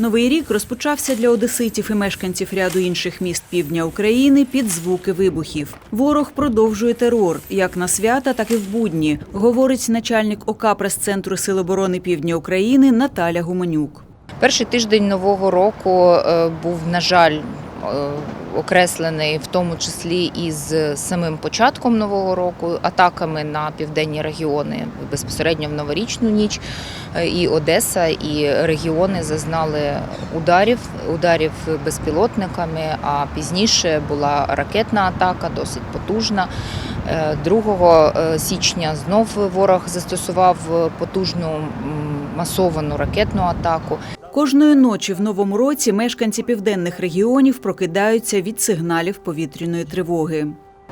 Новий рік розпочався для одеситів і мешканців ряду інших міст півдня України під звуки вибухів. Ворог продовжує терор як на свята, так і в будні, говорить начальник ОК прес-центру Сил оборони Півдня України Наталя Гуменюк. Перший тиждень нового року е, був, на жаль, окреслений в тому числі із самим початком нового року, атаками на південні регіони безпосередньо в новорічну ніч. Е, І Одеса, і регіони зазнали ударів, ударів безпілотниками. А пізніше була ракетна атака, досить потужна. Е, 2 січня знов ворог застосував потужну масовану ракетну атаку. Кожної ночі в новому році мешканці південних регіонів прокидаються від сигналів повітряної тривоги.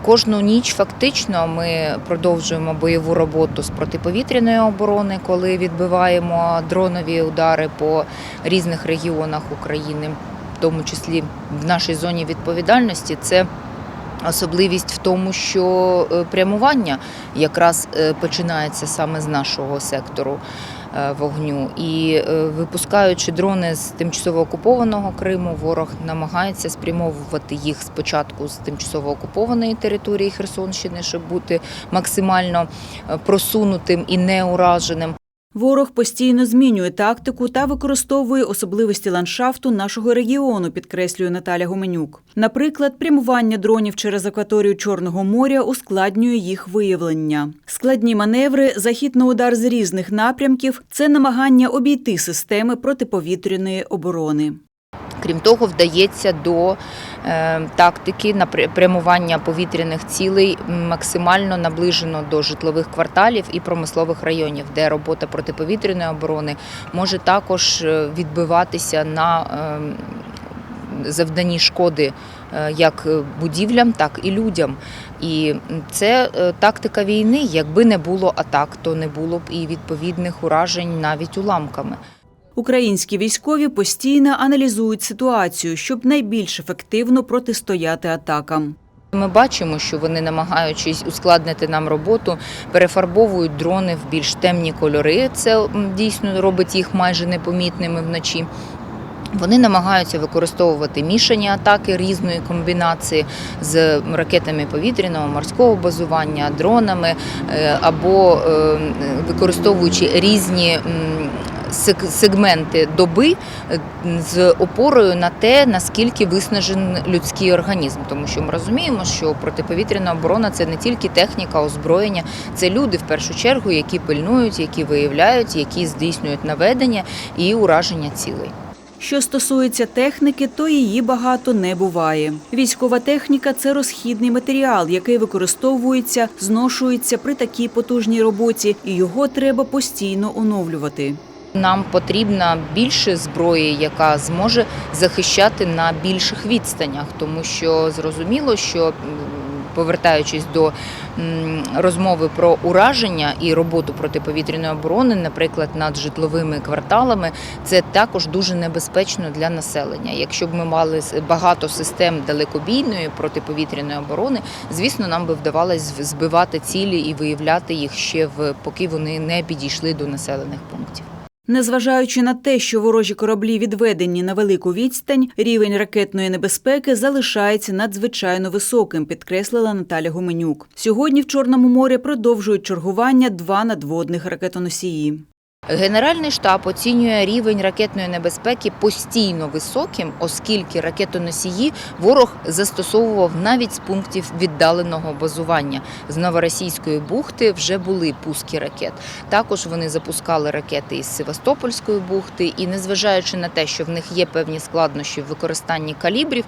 Кожну ніч фактично ми продовжуємо бойову роботу з протиповітряної оборони, коли відбиваємо дронові удари по різних регіонах України, в тому числі в нашій зоні відповідальності. Це Особливість в тому, що е, прямування якраз е, починається саме з нашого сектору е, вогню. І випускаючи дрони з тимчасово окупованого Криму, ворог намагається спрямовувати їх спочатку з тимчасово окупованої території Херсонщини, щоб бути максимально просунутим і неураженим. Ворог постійно змінює тактику та використовує особливості ландшафту нашого регіону, підкреслює Наталя Гоменюк. Наприклад, прямування дронів через акваторію Чорного моря ускладнює їх виявлення. Складні маневри, захід на удар з різних напрямків це намагання обійти системи протиповітряної оборони. Крім того, вдається до е, тактики напря- прямування повітряних цілей максимально наближено до житлових кварталів і промислових районів, де робота протиповітряної оборони може також е, відбиватися на е, завданні шкоди е, як будівлям, так і людям. І це тактика війни. Якби не було атак, то не було б і відповідних уражень навіть уламками. Українські військові постійно аналізують ситуацію, щоб найбільш ефективно протистояти атакам. Ми бачимо, що вони, намагаючись ускладнити нам роботу, перефарбовують дрони в більш темні кольори. Це дійсно робить їх майже непомітними вночі. Вони намагаються використовувати мішані атаки різної комбінації з ракетами повітряного, морського базування, дронами е, або е, використовуючи різні сегменти доби е, з опорою на те, наскільки виснажений людський організм, тому що ми розуміємо, що протиповітряна оборона це не тільки техніка, озброєння, це люди в першу чергу, які пильнують, які виявляють, які здійснюють наведення і ураження цілей. Що стосується техніки, то її багато не буває. Військова техніка це розхідний матеріал, який використовується, зношується при такій потужній роботі, і його треба постійно оновлювати. Нам потрібна більше зброї, яка зможе захищати на більших відстанях, тому що зрозуміло, що повертаючись до розмови про ураження і роботу протиповітряної оборони, наприклад, над житловими кварталами, це також дуже небезпечно для населення. Якщо б ми мали багато систем далекобійної протиповітряної оборони, звісно, нам би вдавалось збивати цілі і виявляти їх ще в поки вони не підійшли до населених пунктів. Незважаючи на те, що ворожі кораблі відведені на велику відстань, рівень ракетної небезпеки залишається надзвичайно високим, підкреслила Наталя Гуменюк. Сьогодні в Чорному морі продовжують чергування два надводних ракетоносії. Генеральний штаб оцінює рівень ракетної небезпеки постійно високим, оскільки ракетоносії ворог застосовував навіть з пунктів віддаленого базування. З новоросійської бухти вже були пуски ракет. Також вони запускали ракети із Севастопольської бухти, і незважаючи на те, що в них є певні складнощі в використанні калібрів,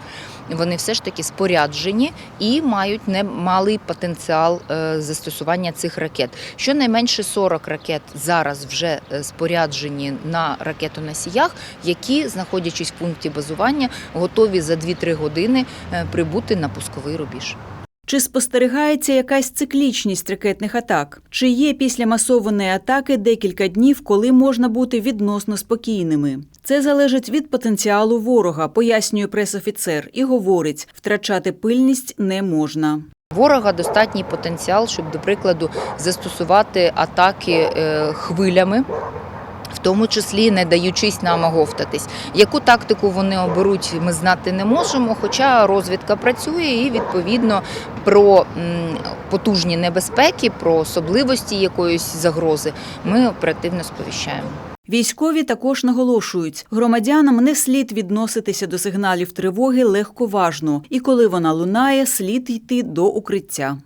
вони все ж таки споряджені і мають немалий потенціал е, застосування цих ракет. Щонайменше 40 ракет зараз вже споряджені на ракетоносіях, які, знаходячись в пункті базування, готові за 2-3 години е, прибути на пусковий рубіж. Чи спостерігається якась циклічність ракетних атак? Чи є після масованої атаки декілька днів, коли можна бути відносно спокійними? Це залежить від потенціалу ворога, пояснює пресофіцер і говорить, втрачати пильність не можна. Ворога достатній потенціал, щоб, до прикладу, застосувати атаки е, хвилями В тому числі не даючись нам оговтатись. Яку тактику вони оберуть, ми знати не можемо. Хоча розвідка працює і відповідно про потужні небезпеки, про особливості якоїсь загрози ми оперативно сповіщаємо. Військові також наголошують, громадянам не слід відноситися до сигналів тривоги легковажно, і коли вона лунає, слід йти до укриття.